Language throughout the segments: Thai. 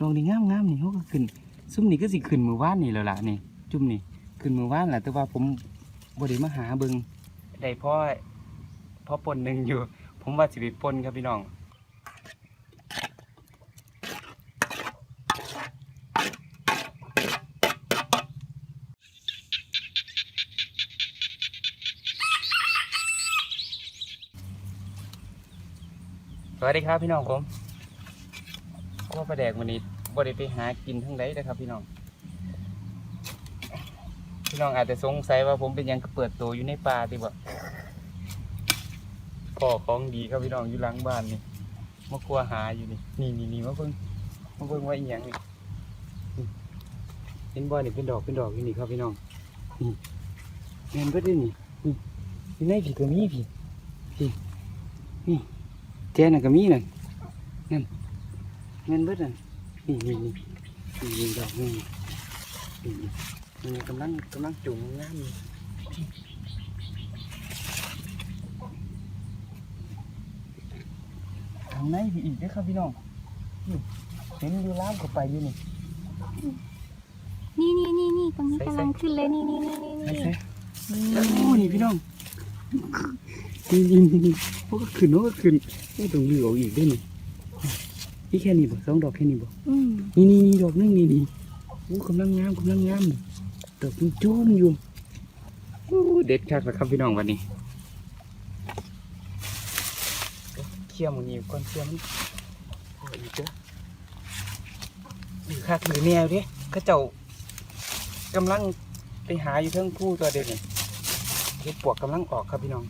ดอกนี่งามงามๆนี่เขาก็ขึ้น ซุ่มนี่ก็สิขึ้นมือว่านนี่แล้วล่ะนี่ จุ่มนี่ขึ้นมือว่านแหละแต่ว่าผมบ่ได้มาหาเบิงได้พ่อพ่อปนหนึ่งอยู่ ผมว่าสิไปปนครับพี่น้องสวัสดีครับพี่น้องผม ก็ประแดกวันนี้บ่ได้ไปหากินทั้งใดนะครับพี่น้อง พี่น้องอาจจะสงสัยว่าผมเป็นยังเปิดตัวอยู่ในป่าติบ่พ่อของดีครับพี่น้องอยู่หลังบ้านนี่มาครัวหาอยู่นี่นี่นี่นี่มาเบิ่งมาเบิ่งว่าอีหยังนี่เห็นบ่นี่เป็นดอกเป็นดอกอยู่นี่ครับพี่น้องนี่แม่นเบิดเด้นี่นี่นี่ในผีก็มีพี่พี่นี่แจน่ะก็มีนั่นนั่น แม่นเบิดนั่นนี่นี่นี่นี่ดอกนี่นี่นี่นี่กำลังกำลังจุ่มงามอยู่ทางในพี่อีกเด้อครับพี่น้องนี่เห็นอยู่ล้ามเข้าไปอยู่นี่นี่นี่นี่นี่ตรงนี้กำลังขึ้นเลยนี่นี่นี่นี่นี่โอ้นี่พี่น้องนี่นี่นี่นี่โอ้ก็ขึ้นโอ้ก็ขึ้นโอ้ตรงเหลืออกอีกด้วยนี่ นี่แค่นี้บ่สองดอกแค่นี้บ่อืมนี่นี่นี่ดอกนึงนี่นี่โอ้กำลังงามกำลังงามนี่ดอกมันจุ่มอยู่โอ้เด็ดคักนะครับพี่น้องวันนี้เขี่ยมันนี่ก่อนเขี่ยมันโอ้ยอีกเด้อหรือคักหรือแนวเด้เข้าเจ้ากำลังไปหาอยู่เทิงผู้ตัวเด็กนี่เห็ดปวกกำลังออกครับพี่น้อง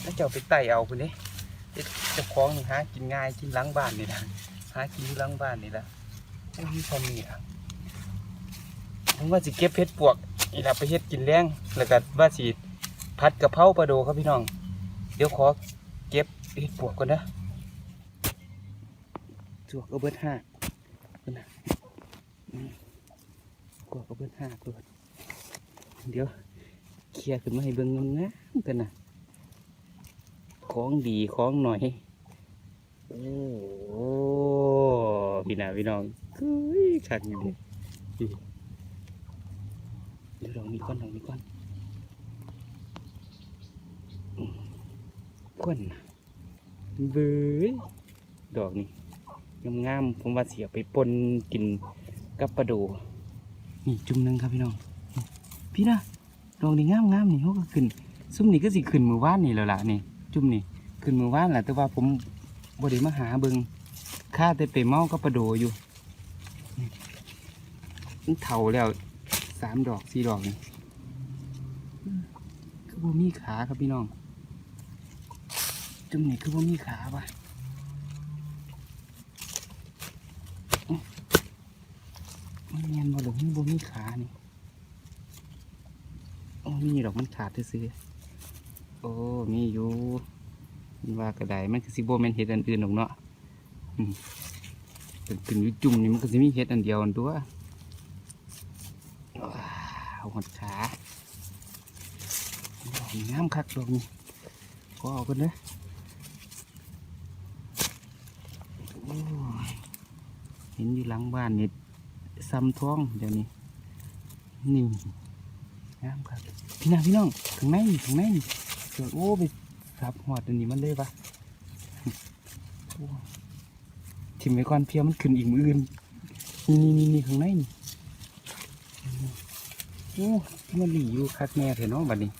เข้าเจ้าไปไต่เอาคนนี้เฮ็ด เจะคล้าของนี่หากินง่ายกินล้างบ้านนี่ละหากินล้างบ้านนี่ละโอ้ยพอมีอะผมว่าสิเก็บเห็ดปวกนี่ละไปเฮ็ดกินแรงแล้วก็ว่าสิผัดกะเพราปลาโดครับพี่น้อง เดี๋ยวขอเก็บเห็ดปวกก่อนนะจวกก็เบิดห้าคนนะกวกก็เบิดห้าตัวเดี๋ยวเคลียร์ขึ้นมาให้เบิ่งงามกันนะ ของดีของหน่อยโอ้พี่นาพี่น้องเฮ้ยขัดอยู่ดิเดี๋ยวลองมีก้อนลองมีก้อนก้อนเบ้ยดอกนี่งามๆผมว่าเสียไปปนกินกับปลาดูนี่จุ่มหนึงครับพี่น้องนี่พี่นะดอกนี่งามๆนี่เขาก็ขึ้น ซุ่มนี่ก็สิขึ้นมือว่านนี่แล้วล่ะนี่ จุ่มนี่ขึ้นมือว่านแหละแต่ว่าผมบ่ได้มาหาเบิงข้าแต่ไปเมากับปลาโดอยู่เท่าแล้วสามดอกสี่ดอกนี่คือบ่มีขาครับพี่น้อง จุ่มนี่คือบ่มีขาปะอื้อมันเงียนบ่หรือมันบ่มีขานี่โอ้มีดอกมันขาดซื้อ โอ้มีอยู่มันว่ากระไดมันคือสิโบแมนเห็ดอันอื่นหรอกเนาะอืมเป็นเป็นอยู่จุ่มนี่มันก็สิมีเห็ดอันเดียวอันตัวว้าวหดขาดนี่งามคักดอกนี่ก็เอากันเด้อโอ้ยเห็นอยู่หลังบ้านนี่ซ้ำท้องเดี๋ยวนี้นี่งามครับพี่น้องพี่น้องถึงไหนถึงไหน โอ้ไปสับหอดอันนี้มันเลยปะโอ้ทิมไว้ก่อนเพียมันขึ้นอีกมืออื่นนี่นี่นี่ข้างในนี่โอ้มันหลีอยู่คักแน่เถอะเนาะบัดนี้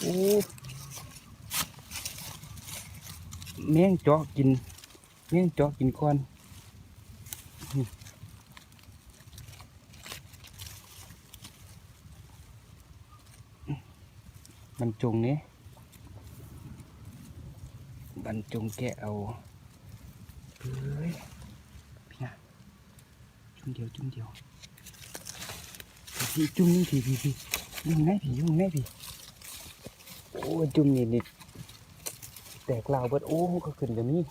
โอ้แมงเจาะกินแมงเจาะกินก้อน บรรจงนี้บรรจงแกะเอาเฮ้ยพี่นะจุ่มเดียวจุ่มเดียวพี่จุ่มนึงพี่พี่พี่ยุ่งไงพี่ยุ่งไงพี่โอ้จุ่มนี่นี่แตกลาวเบิดโอ้ก็ขึ้นแบบนี้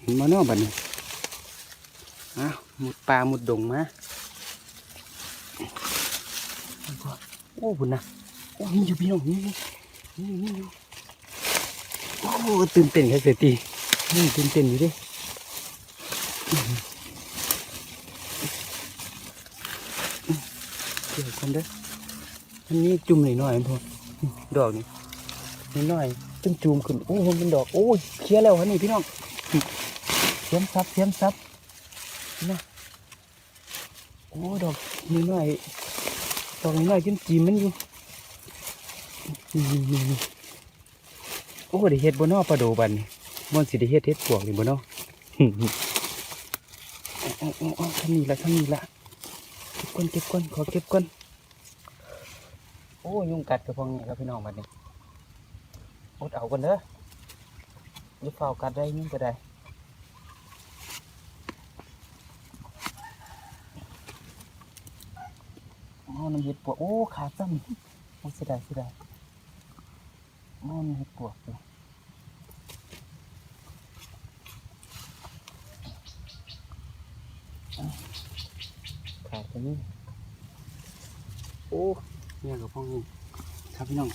เห็นมาเนาะบัดนี้อ้าวมุดปลามุดดงมาโอ้บุญนะ โอ้ยอยู่พี่น้องนี่นี่นี่อยู่โอ้ตื่นเต้นครับเศรษตีนี่ตื่นเต้นอยู่ดิเดี๋ยวคนเด้ออันนี้จุ่มหน่อยหน่อยพอดอกนี่นิดหน่อยต้นจุ่มขึ้นโอ้มันเป็นดอกโอ้ยเคลียร์แล้วฮะนี่พี่น้องเสียมซับเสียมซับนะโอ้ดอกนิดหน่อยดอกนิดหน่อยจิ้มจีมันอยู่ โอ้ด้เฮ็ดบนนอปลาโดบันมันสิด้เฮ็ดเฮ็ดปวกนี่บนนอเอาเออาเอาทำนี่ละทำนี่ละเก็บก้นเก็บก้นขอเก็บก้นโอ้ยุงกัดกระพงนี่ครับพี่น้องบัดนี้อดเอากันเด้อย่าเฝ้ากัดได้ยุงก็ได้น้ำเห็ดปวกโอ้ขาซ้ำโอ้เสียดายเสียดาย โอ้น้ำเห็ดปวกอยู่ขาดตรงนี้โอ้เนี่ยกับพ่อนี่ครับพี่น้อง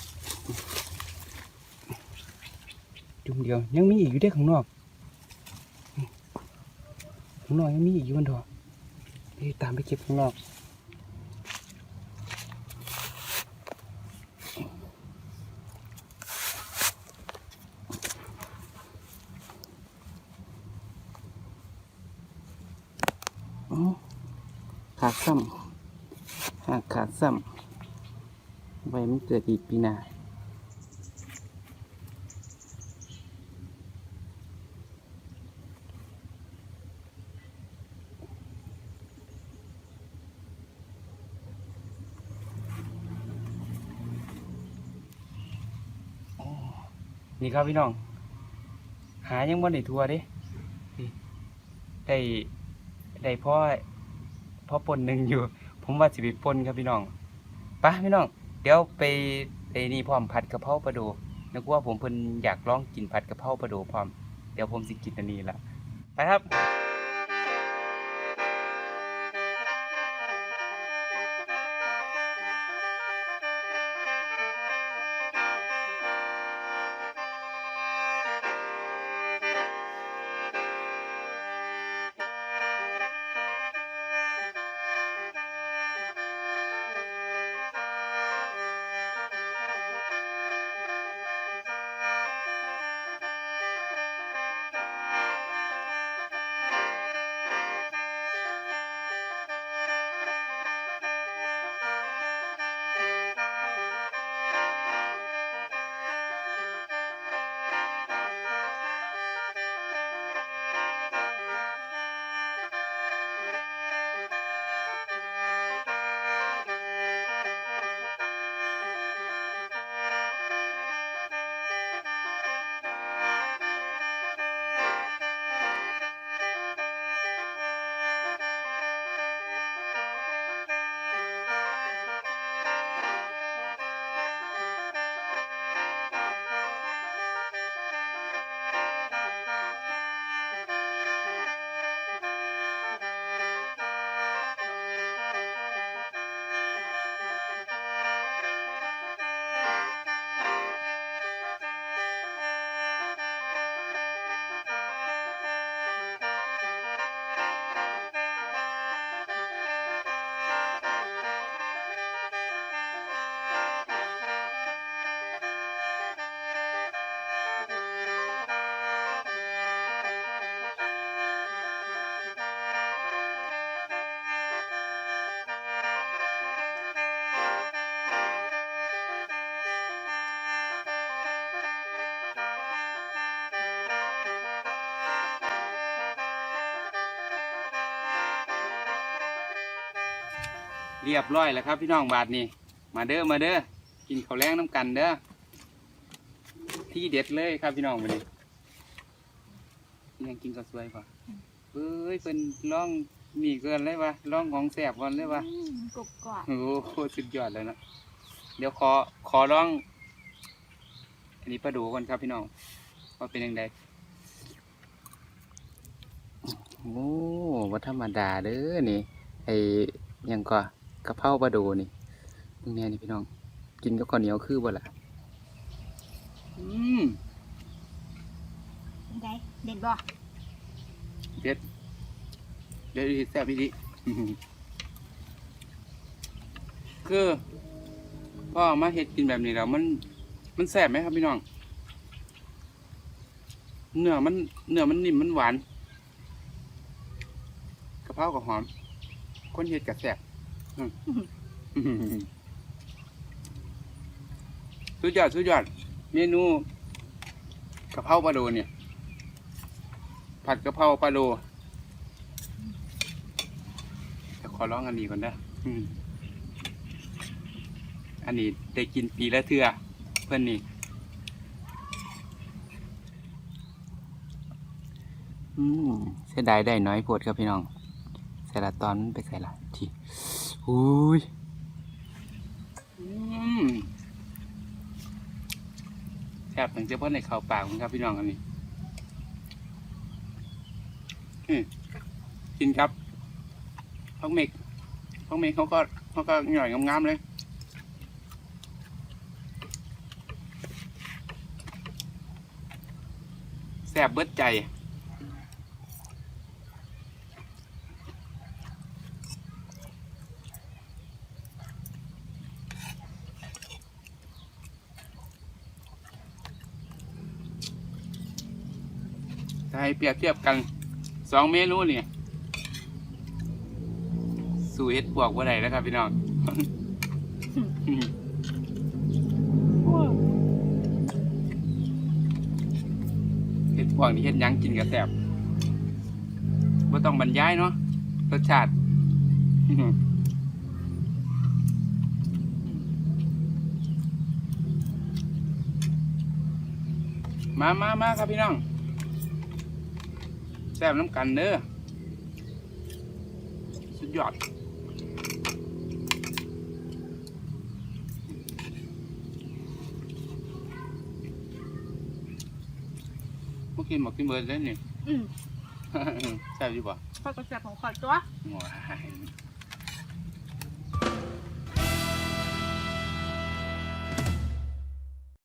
จุ่มเดียวยังมีอีกอยู่เด้ข้างนอกข้างนอกยังมีอีกอยู่มันดอกเอ้ยตามไปเก็บข้างนอกอ๋อ ขาดซ้ำ หากขาดซ้ำไว้มันเกิดอีกปีหน้านี่ครับพี่น้อง หายังบ่ได้ทัวร์ด้นี่ได้ได้พ่อพราะปนหนึ่งอยู่ ผมว่าสิไปปนครับพี่น้องปะพี่น้อง เดี๋ยวไปไปนี่พร้อมผัดกะเพราปลาดูนึกว่าผมเพิ่นอยากลองกินผัดกะเพราปลาดูพร้อม เดี๋ยวผมสิกินอันนี้ละไปครับ เรียบร้อยแล้วครับพี่น้องบาทนี้มาเด้อมาเด้อกินข้าวแรงน้ำกันเด้อที่เด็ดเลยครับพี่น้องวันนี้ยังกินข้าวสวยป่ะเอ้ยเป็นร่องมีเกินเลยวะร่องของแสบก่อนเลยวะกรุบกรอบโอ้โหสุดยอดเลยนะเดี๋ยวขอขอร้อง อันนี้ปลาดูก่อนครับพี่น้องว่าเป็นยังไงโอ้ว่าธรรมดาเด้อนี่ไอ้หยังก็ กะเพราปลาดูนี่มึงแน่นี่พี่น้อง กินกับข้าวเหนียวคือบ่ล่ะอืมเป็นไงเด็ดบ่เด็ดเด็ดอีแซ่บอีดีคือคือพ่อมาเฮ็ดกินแบบนี้แล้วมัน มันแซ่บไหมครับพี่น้อง เนื้อมันเนื้อมันนิ่มมันหวานกะเพรากับหอม คนเฮ็ดกับแซ่บอืม สุดยอดสุดยอด เมนูกะเพราปลาโดเนี่ย ผัดกะเพราปลาโดจะขอร้องอันนี้ก่อนนะอันนี้ได้กินปีละเทื่อเพื่อนนี่เสียดายได้น้อยโพดครับพี่น้อง ใส่ละตอนมันไปใส่ละที อุ้ยอืมแซ่บถึงจะพ่นในเข้าปากมันครับพี่น้องอันนี้อืมกินครับพักเมกพักเมกเขาก็เขาก็หน่อยงามๆเลยแซ่บเบิดใจ ให้เปรียบเทียบกันสองเมนูเนี่ยสูเฮ็ดปวกว่าไรแล้วครับพี่น้องเฮ็ดปวกนี่เฮ็ดยังกินกระแสบบ่ต้องบรรยายเนาะรสชาติมามามาครับพี่น้อง ซ่บน้ำกันเด้อสุดยอดเมื่อกี้หมอกินเบิร์ดได้นี่อืม แซ่บอยู่ป่ะข้าวกระเทียมของขอดตัวว้าย